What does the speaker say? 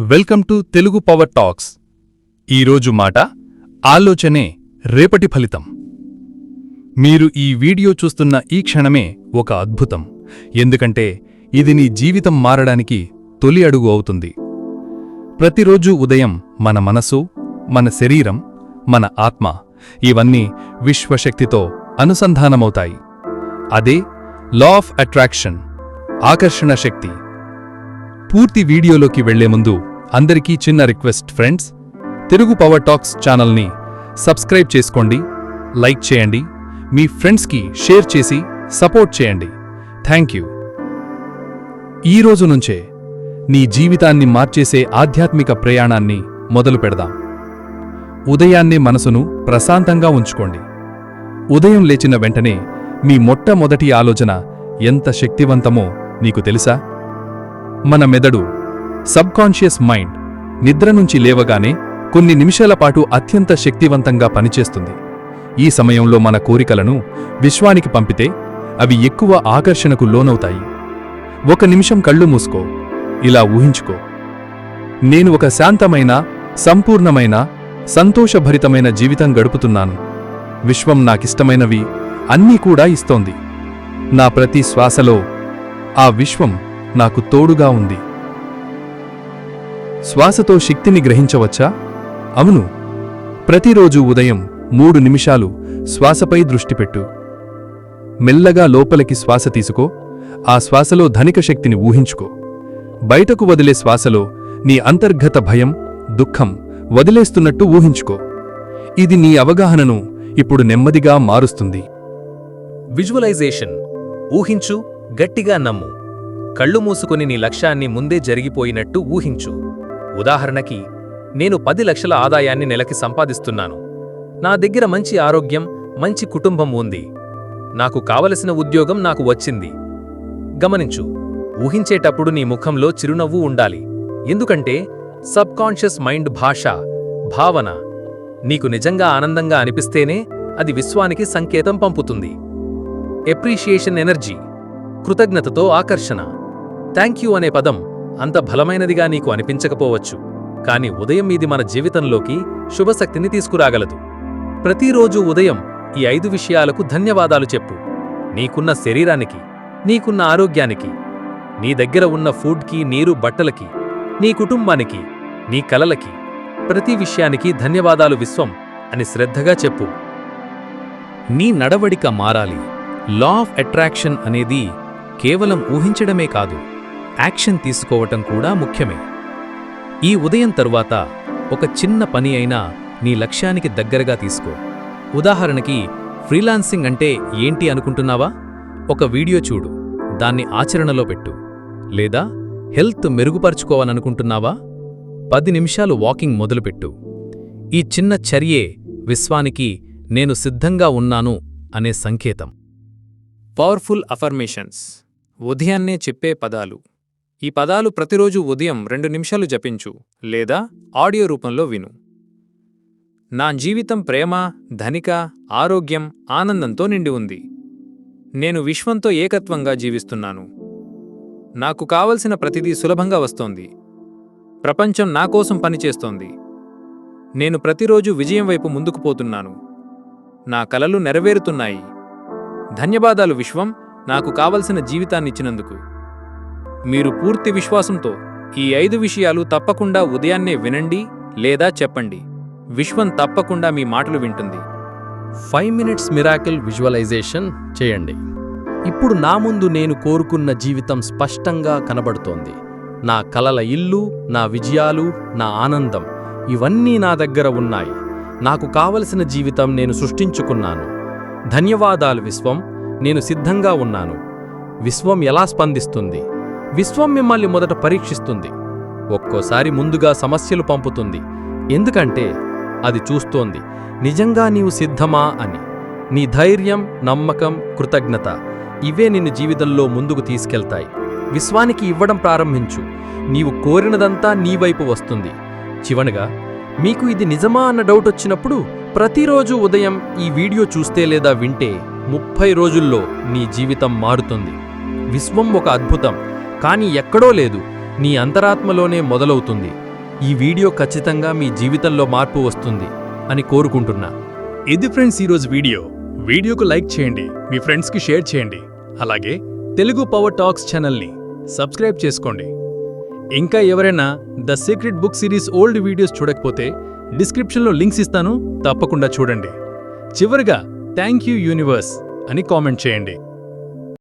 Welcome to Telugu power talks. ఈరోజు మాట ఆలోచనే రేపటి ఫలితం. మీరు ఈ వీడియో చూస్తున్న ఈ క్షణమే ఒక అద్భుతం. ఎందుకంటే ఇది నీ జీవితం మారడానికి తొలి అడుగు అవుతుంది. ప్రతిరోజు ఉదయం మన మనసు మన శరీరం మన ఆత్మ ఇవన్నీ విశ్వశక్తితో అనుసంధానమవుతాయి. అదే లా ఆఫ్ అట్రాక్షన్ ఆకర్షణ శక్తి. పూర్తి వీడియోలోకి వెళ్ళే ముందు అందరికీ చిన్న request friends. Telugu power talks ఛానల్ని సబ్స్క్రైబ్ చేసుకోండి లైక్ చేయండి మీ ఫ్రెండ్స్కి షేర్ చేసి సపోర్ట్ చేయండి. Thank you. ఈ రోజు నుంచే నీ జీవితాన్ని మార్చేసే ఆధ్యాత్మిక ప్రయాణాన్ని మొదలు పెడదాం. ఉదయాన్నే మనసును ప్రశాంతంగా ఉంచుకోండి. ఉదయం లేచిన వెంటనే మీ మొట్టమొదటి ఆలోచన ఎంత శక్తివంతమో నీకు తెలుసా? మన మెదడు సబ్కాన్షియస్ మైండ్ నిద్ర నుంచి లేవగానే కొన్ని నిమిషాల పాటు అత్యంత శక్తివంతంగా పనిచేస్తుంది. ఈ సమయంలో మన కోరికలను విశ్వానికి పంపితే అవి ఎక్కువ ఆకర్షణకు లోనవుతాయి. ఒక నిమిషం కళ్ళు మూసుకో ఇలా ఊహించుకో. నేను ఒక శాంతమైన సంపూర్ణమైన సంతోషభరితమైన జీవితం గడుపుతున్నాను. విశ్వం నాకిష్టమైనవి అన్నీ కూడా ఇస్తోంది. నా ప్రతి శ్వాసలో ఆ విశ్వం నాకు తోడుగా ఉంది. శ్వాసతో శక్తిని గ్రహించవచ్చా? అవును. ప్రతిరోజు ఉదయం మూడు నిమిషాలు శ్వాసపై దృష్టి పెట్టు. మెల్లగా లోపలికి శ్వాస తీసుకో. ఆ శ్వాసలో ధనిక శక్తిని ఊహించుకో. బయటకు వదిలే శ్వాసలో నీ అంతర్గత భయం దుఃఖం వదిలేస్తున్నట్టు ఊహించుకో. ఇది నీ అవగాహనను ఇప్పుడు నెమ్మదిగా మారుస్తుంది. విజువలైజేషన్. ఊహించు గట్టిగా నమ్ము. కళ్ళు మూసుకుని నీ లక్ష్యాన్ని ముందే జరిగిపోయినట్టు ఊహించు. ఉదాహరణకి నేను పది లక్షల ఆదాయాన్ని నెలకి సంపాదిస్తున్నాను. నా దగ్గర మంచి ఆరోగ్యం మంచి కుటుంబం ఉంది. నాకు కావలసిన ఉద్యోగం నాకు వచ్చింది. గమనించు ఊహించేటప్పుడు నీ ముఖంలో చిరునవ్వు ఉండాలి. ఎందుకంటే సబ్కాన్షియస్ మైండ్ భాష భావన నీకు నిజంగా ఆనందంగా అనిపిస్తేనే అది విశ్వానికి సంకేతం పంపుతుంది. ఎప్రిషియేషన్ ఎనర్జీ కృతజ్ఞతతో ఆకర్షణ. థ్యాంక్ యూ అనే పదం అంత బలమైనదిగా నీకు అనిపించకపోవచ్చు. కాని ఉదయం ఇది మన జీవితంలోకి శుభశక్తిని తీసుకురాగలదు. ప్రతిరోజు ఉదయం ఈ ఐదు విషయాలకు ధన్యవాదాలు చెప్పు. నీకున్న శరీరానికి నీకున్న ఆరోగ్యానికి నీ దగ్గర ఉన్న ఫుడ్కి నీరు బట్టలకి నీ కుటుంబానికి నీ కలలకి ప్రతి విషయానికి ధన్యవాదాలు విశ్వం అని శ్రద్ధగా చెప్పు. నీ నడవడిక మారాలి. లా ఆఫ్ అట్రాక్షన్ అనేది కేవలం ఊహించడమే కాదు. యాక్షన్ తీసుకోవటం కూడా ముఖ్యమే. ఈ ఉదయం తరువాత ఒక చిన్న పని అయినా నీ లక్ష్యానికి దగ్గరగా తీసుకో. ఉదాహరణకి ఫ్రీలాన్సింగ్ అంటే ఏంటి అనుకుంటున్నావా? ఒక వీడియో చూడు దాన్ని ఆచరణలో పెట్టు. లేదా హెల్త్ మెరుగుపరుచుకోవాలనుకుంటున్నావా? పది నిమిషాలు వాకింగ్ మొదలుపెట్టు. ఈ చిన్న చర్యే విశ్వానికి నేను సిద్ధంగా ఉన్నాను అనే సంకేతం. Powerful affirmations. ఉదయాన్నే చెప్పే పదాలు. ఈ పదాలు ప్రతిరోజు ఉదయం రెండు నిమిషాలు జపించు లేదా ఆడియో రూపంలో విను. నా జీవితం ప్రేమ ధనిక ఆరోగ్యం ఆనందంతో నిండి ఉంది. నేను విశ్వంతో ఏకత్వంగా జీవిస్తున్నాను. నాకు కావలసిన ప్రతిదీ సులభంగా వస్తోంది. ప్రపంచం నా కోసం పనిచేస్తోంది. నేను ప్రతిరోజు విజయం వైపు ముందుకు పోతున్నాను. నా కలలు నెరవేరుతున్నాయి. ధన్యవాదాలు విశ్వం నాకు కావలసిన జీవితాన్నిచ్చినందుకు. మీరు పూర్తి విశ్వాసంతో ఈ ఐదు విషయాలు తప్పకుండా ఉదయాన్నే వినండి లేదా చెప్పండి. విశ్వం తప్పకుండా మీ మాటలు వింటుంది. ఫైవ్ మినిట్స్ మిరాకిల్ విజువలైజేషన్ చేయండి. ఇప్పుడు నా ముందు నేను కోరుకున్న జీవితం స్పష్టంగా కనబడుతోంది. నా కలల ఇల్లు నా విజయాలు నా ఆనందం ఇవన్నీ నా దగ్గర ఉన్నాయి. నాకు కావలసిన జీవితం నేను సృష్టించుకున్నాను. ధన్యవాదాలు విశ్వం నేను సిద్ధంగా ఉన్నాను. విశ్వం ఎలా స్పందిస్తుంది? విశ్వం మిమ్మల్ని మొదట పరీక్షిస్తుంది. ఒక్కోసారి ముందుగా సమస్యలు పంపుతుంది. ఎందుకంటే అది చూస్తోంది. నిజంగా నీవు సిద్ధమా అని. నీ ధైర్యం నమ్మకం కృతజ్ఞత ఇవే నిన్ను జీవితంలో ముందుకు తీసుకెళ్తాయి. విశ్వానికి ఇవ్వడం ప్రారంభించు. నీవు కోరినదంతా నీ వైపు వస్తుంది. చివనగా మీకు ఇది నిజమా అన్న డౌట్ వచ్చినప్పుడు ప్రతిరోజు ఉదయం ఈ వీడియో చూస్తే లేదా వింటే ముప్పై రోజుల్లో నీ జీవితం మారుతుంది. విశ్వం ఒక అద్భుతం. కానీ ఎక్కడో లేదు నీ అంతరాత్మలోనే మొదలవుతుంది. ఈ వీడియో ఖచ్చితంగా మీ జీవితంలో మార్పు వస్తుంది అని కోరుకుంటున్నా. ఇది ఫ్రెండ్స్ ఈరోజు వీడియో. వీడియోకు లైక్ చేయండి మీ ఫ్రెండ్స్కి షేర్ చేయండి. అలాగే తెలుగు పవర్ టాక్స్ ఛానల్ని సబ్స్క్రైబ్ చేసుకోండి. ఇంకా ఎవరైనా the secret book series old videos చూడకపోతే డిస్క్రిప్షన్లో లింక్స్ ఇస్తాను తప్పకుండా చూడండి. చివరిగా థ్యాంక్ యూ యూనివర్స్ అని కామెంట్ చేయండి.